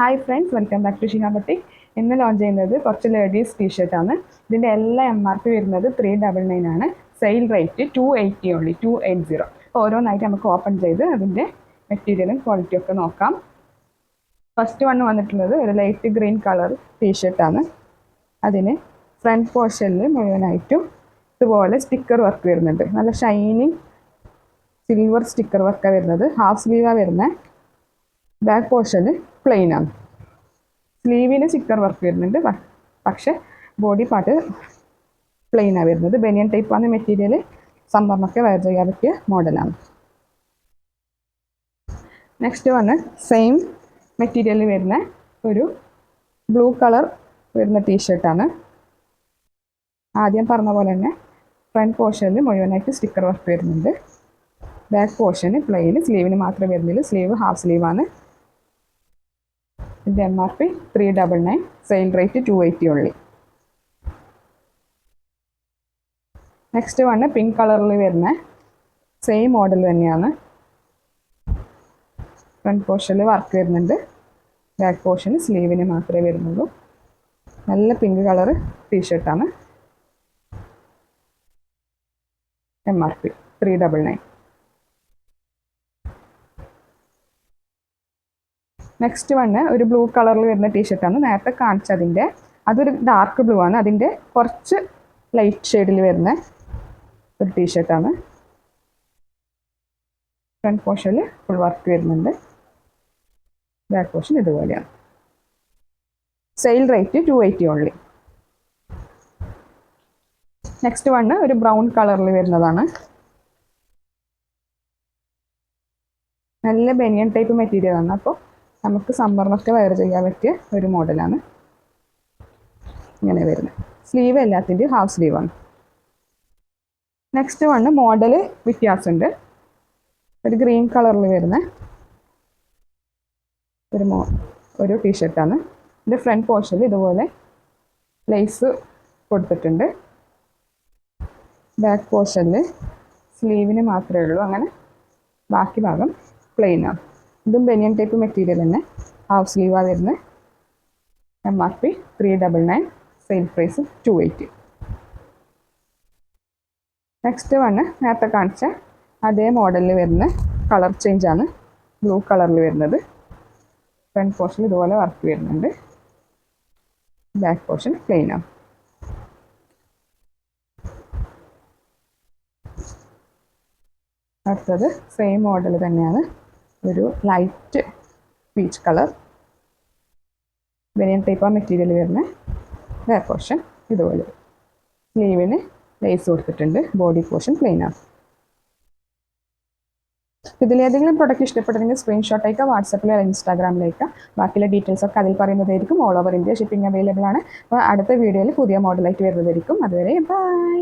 Hi friends welcome back to Shiha boutique ഇന്ന് launch ചെയ്യുന്നത് കുറച്ച് ലേഡീസ് ടീഷർട്ടാണ് ഇതിന്റെ എല്ലാ എം ആർ പി വരുന്നത് ത്രീ ഡബിൾ നയൻ ആണ്. Sale rate two eighty only two eight zero ഓരോന്നായിട്ട് നമുക്ക് ഓപ്പൺ ചെയ്ത് അതിന്റെ മെറ്റീരിയലും ക്വാളിറ്റിയും ഒക്കെ നോക്കാം. ഫസ്റ്റ് വൺ വന്നിട്ടുള്ളത് ഒരു ലൈറ്റ് ഗ്രീൻ കളർ ടീഷർട്ടാണ് അതിന് ഫ്രണ്ട് പോർഷനിൽ മുഴുവനായിട്ടും ഇതുപോലെ സ്റ്റിക്കർ വർക്ക് വരുന്നുണ്ട്. നല്ല ഷൈനിങ് സിൽവർ സ്റ്റിക്കർ വർക്കാണ് വരുന്നത്. ഹാഫ് സ്ലീവാണ് വരുന്നത് ബാക്ക് പോർഷൻ പ്ലെയിൻ ആണ്. സ്ലീവിന് സിക്കർ വർക്ക് വരുന്നുണ്ട്. പക്ഷേ ബോഡി പാർട്ട് പ്ലെയിൻ ആണ് വരുന്നത്. ബനിയൻ ആണ് മെറ്റീരിയൽ സംഭരണമൊക്കെ വെയർ ചെയ്യാൻ പറ്റിയ മോഡലാണ് നെക്സ്റ്റ് വന്ന് സെയിം മെറ്റീരിയലിൽ വരുന്ന ഒരു ബ്ലൂ കളർ വരുന്ന ടീഷർട്ടാണ് ആദ്യം പറഞ്ഞ പോലെ തന്നെ ഫ്രണ്ട് പോർഷനിൽ മുഴുവനായിട്ട് സ്റ്റിക്കർ വർക്ക് വരുന്നുണ്ട്. ബാക്ക് പോർഷന് പ്ലെയിന് സ്ലീവിന് മാത്രമേ വരുന്നില്ല സ്ലീവ് ഹാഫ് സ്ലീവാണ് ഇതിന്റെ M R P three double nine sale rate two eighty only next one pink കളറിൽ വരുന്ന സെയിം മോഡൽ തന്നെയാണ്. ഫ്രണ്ട് പോർഷനിൽ വർക്ക് വരുന്നുണ്ട്. ബാക്ക് പോർഷന് സ്ലീവിന് മാത്രമേ വരുന്നുള്ളൂ. നല്ല pink colour ടീഷർട്ടാണ് M R P three double nine next one ഒരു ബ്ലൂ കളറിൽ വരുന്ന ടീഷർട്ടാണ് നേരത്തെ കാണിച്ചതിന്റെ അതൊരു ഡാർക്ക് ബ്ലൂ ആണ്. അതിന്റെ കുറച്ച് ലൈറ്റ് ഷെയ്ഡിൽ വരുന്ന ഒരു ടീഷർട്ടാണ് ഫ്രണ്ട് പോർഷനിൽ ഫുൾ വർക്ക് വരുന്നുണ്ട്. ബാക്ക് പോർഷൻ ഇതുപോലെയാണ്. Sale rate two eighty only next one ഒരു ബ്രൗൺ കളറിൽ വരുന്നതാണ്. നല്ല ബനിയൻ ടൈപ്പ് മെറ്റീരിയൽ ആണ്. അപ്പോൾ നമുക്ക് സമ്മറിനൊക്കെ വയർ ചെയ്യാൻ പറ്റിയ ഒരു മോഡലാണ് ഇങ്ങനെ വരുന്നത്. സ്ലീവ് എല്ലാത്തിന്റെയും ഹാഫ് സ്ലീവാണ് നെക്സ്റ്റ് വണ് മോഡൽ വ്യത്യാസമുണ്ട്. ഒരു ഗ്രീൻ കളറിൽ വരുന്ന ഒരു മോ ഒരു ടീഷർട്ടാണ് ഇതിന്റെ ഫ്രണ്ട് പോർഷനിൽ ഇതുപോലെ ലേസ് കൊടുത്തിട്ടുണ്ട്. ബാക്ക് പോർഷനിൽ സ്ലീവിന് മാത്രമേ ഉള്ളൂ. അങ്ങനെ ബാക്കി ഭാഗം പ്ലെയിൻ ആണ്. ഇതും ബനിയൻ ടൈപ്പ് മെറ്റീരിയൽ തന്നെ. ഹാഫ് സ്ലീവാണ് വരുന്നത് M R P three double nine sale price two eighty next one നേരത്തെ കാണിച്ച അതേ മോഡലിൽ വരുന്ന കളർ ചേഞ്ച് ആണ്. ബ്ലൂ കളറിൽ വരുന്നത്. ഫ്രണ്ട് പോർഷൻ ഇതുപോലെ വർക്ക് വരുന്നുണ്ട്. ബാക്ക് പോർഷൻ പ്ലെയിൻ ആണ്. അടുത്തത് സെയിം മോഡൽ തന്നെയാണ്. ഒരു ലൈറ്റ് പീച്ച് കളർ ബനിയൻ ടൈപ്പ് ആ മെറ്റീരിയൽ വരുന്ന ഹെയർ പോർഷൻ ഇതുപോലെ. സ്ലീവിന് ലേസ് കൊടുത്തിട്ടുണ്ട്. ബോഡി പോർഷൻ പ്ലെയിൻ ആണ്. ഇതിലേതെങ്കിലും പ്രൊഡക്റ്റ് ഇഷ്ടപ്പെട്ടെങ്കിൽ സ്ക്രീൻഷോട്ട് അയക്കുക വാട്സപ്പിലോ ഇൻസ്റ്റാഗ്രാമിലേക്ക് ബാക്കിയുള്ള ഡീറ്റെയിൽസ് ഒക്കെ അതിൽ പറയുന്നതായിരിക്കും. All over India shipping available ആണ്. അപ്പോൾ അടുത്ത വീഡിയോയിൽ പുതിയ മോഡലായിട്ട് വരുന്നതായിരിക്കും. അതുവരെ ബൈ